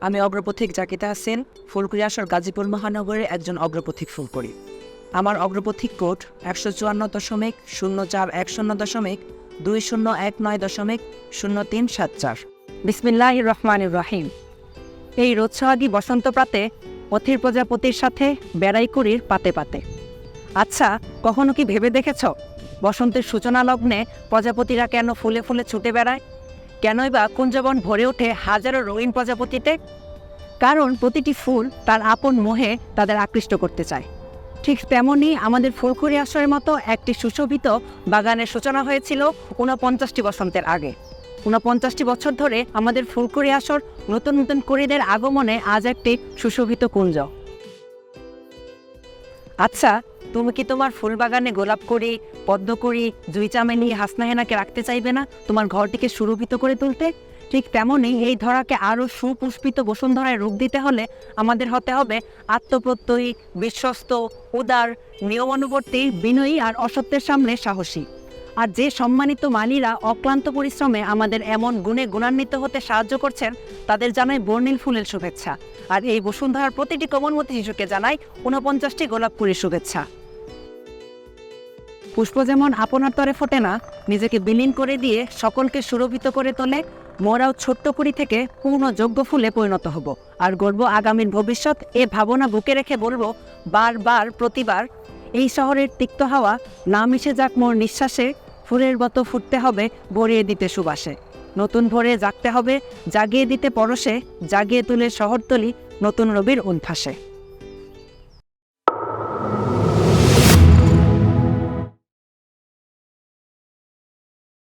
আমি অগ্রপথিক জাকিতা হাসিন ফুলকুড়ি আসর গাজীপুর মহানগরের একজন অগ্রপথিক ফুলকুড়ি। আমার অগ্রপথিক কোড একশো চুয়ান্ন দশমিক শূন্য চার এক শূন্য দশমিক দুই শূন্য এক নয় দশমিক শূন্য তিন সাত চার। বিসমিল্লাহ রহমান রাহিম। এই রোৎসাহাগী বসন্ত প্রাতে পথির প্রজাপতির সাথে বেড়াই করির পাতে পাতে। আচ্ছা কখনো কি ভেবে দেখেছ? বসন্তের সূচনা লগ্নে প্রজাপতিরা কেন ফুলে ফুলে ছুটে বেড়ায়? কেনই বা কুঞ্জবন ভরে ওঠে হাজারো রঙিন প্রজাপতিতে? কারণ প্রতিটি ফুল তার আপন মোহে তাদের আকৃষ্ট করতে চায়। ঠিক তেমনই আমাদের ফুলকুড়ি আসরের মতো একটি সুশোভিত বাগানের সূচনা হয়েছিল ঊনপঞ্চাশটি বসন্তের আগে। ঊনপঞ্চাশটি বছর ধরে আমাদের ফুলকুড়ি আসর নতুন নতুন কুড়িদের আগমনে আজ একটি সুশোভিত কুঞ্জ। আচ্ছা তুমি কি তোমার ফুল বাগানে গোলাপ করি, পদ্ম করি, জুই চামেলি, হাসনাহেনাকে রাখতে চাইবে না? তোমার ঘরটিকে সুরভিত করে তুলতে? ঠিক তেমনই এই ধরাকে আরও সুপুষ্পিত বসুন্ধরায় রূপ দিতে হলে আমাদের হতে হবে আত্মপ্রত্যয়ী, বিশ্বস্ত, উদার, নিয়মানুবর্তী, বিনয়ী আর অসত্যের সামনে সাহসী। আর যে সম্মানিত মালিরা অক্লান্ত পরিশ্রমে আমাদের এমন গুণে গুণান্বিত হতে সাহায্য করছেন, তাদের জানাই বর্ণিল ফুলের শুভেচ্ছা। আর এই বসুন্ধরার প্রতিটি কোমলমতি শিশুকে জানাই ঊনপঞ্চাশটি গোলাপ ফুলের শুভেচ্ছা। পুষ্প যেমন আপনার তরে ফোটে না, নিজেকে বিলীন করে দিয়ে সকলকে সুরভিত করে তোলে, মোরাও ছোট্ট কুড়ি থেকে পূর্ণ যোগ্য ফুলে পরিণত হব। আর গর্ব আগামীর ভবিষ্যৎ এ ভাবনা বুকে রেখে বলব, বারবার, প্রতিবার, এই শহরের তিক্ত হাওয়া না মিশে যাক মোর নিঃশ্বাসে ফুলের মতো ফুটতে হবে, ভরিয়ে দিতে সুবাসে। নতুন ভরে জাগতে হবে, জাগিয়ে দিতে পরশে, জাগিয়ে তুলে শহরতলি নতুন রবির উদ্ভাসে